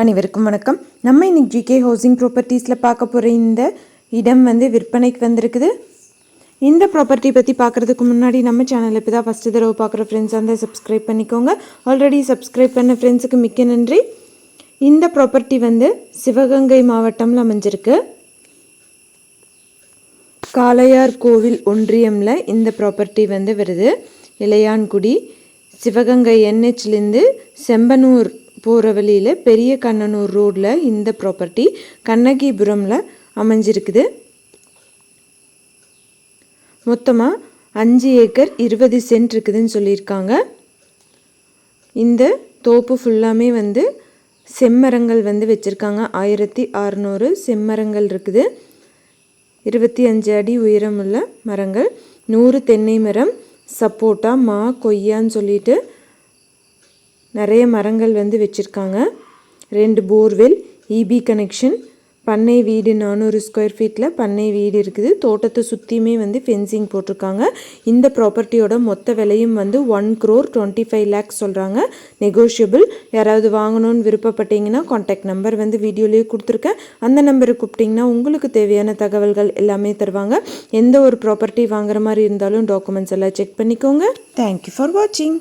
அனைவருக்கும் வணக்கம். நம்ம இன்னைக்கு ஜிகே ஹவுசிங் ப்ராப்பர்ட்டிஸில் பார்க்க போகிற இந்த இடம் வந்து விற்பனைக்கு வந்திருக்குது. இந்த ப்ராப்பர்ட்டி பற்றி பார்க்குறதுக்கு முன்னாடி நம்ம சேனலில் இப்போ தான் ஃபஸ்ட்டு தடவை பார்க்குற ஃப்ரெண்ட்ஸ் வந்து சப்ஸ்கிரைப் பண்ணிக்கோங்க. ஆல்ரெடி சப்ஸ்கிரைப் பண்ண ஃப்ரெண்ட்ஸுக்கு மிக்க நன்றி. இந்த ப்ராப்பர்ட்டி வந்து சிவகங்கை மாவட்டம்ல அமைஞ்சிருக்கு. காளையார் கோவில் ஒன்றியமில் இந்த ப்ராப்பர்ட்டி வந்து வருது. இளையான்குடி சிவகங்கை என்ஹெச்லேருந்து செம்பனூர் போகிற வழியில் பெரிய கண்ணனூர் ரோட்டில் இந்த ப்ராப்பர்ட்டி கண்ணகிபுரமில் அமைஞ்சிருக்குது. மொத்தமாக அஞ்சு ஏக்கர் இருபது சென்ட் இருக்குதுன்னு சொல்லியிருக்காங்க. இந்த தோப்பு ஃபுல்லாமே வந்து செம்மரங்கள் வந்து வச்சுருக்காங்க. ஆயிரத்தி அறநூறு செம்மரங்கள் இருக்குது. இருபத்தி அஞ்சு அடி உயரமுள்ள மரங்கள். நூறு தென்னை மரம் சப்போட்டா மா கொய்யான்னு சொல்லிட்டு நிறைய மரங்கள் வந்து வச்சுருக்காங்க. ரெண்டு போர்வெல் இபி கனெக்ஷன் பண்ணை வீடு நானூறு ஸ்கொயர் ஃபீட்டில் பண்ணை வீடு இருக்குது. தோட்டத்தை சுற்றியுமே வந்து ஃபென்சிங் போட்டிருக்காங்க. இந்த ப்ராப்பர்ட்டியோட மொத்த விலையும் வந்து one crore twenty five lakhs சொல்கிறாங்க நெகோஷியபிள் யாராவது வாங்கணும்னு விருப்பப்பட்டீங்கன்னா காண்டாக்ட் நம்பர் வந்து வீடியோலேயே கொடுத்துருக்கேன். அந்த நம்பருக்கு கூப்பிட்டிங்கன்னா உங்களுக்கு தேவையான தகவல்கள் எல்லாமே தருவாங்க. எந்த ஒரு ப்ராப்பர்ட்டி வாங்குற மாதிரி இருந்தாலும் டாக்குமெண்ட்ஸ் எல்லாம் செக் பண்ணிக்கோங்க. தேங்க்யூ ஃபார் வாட்சிங்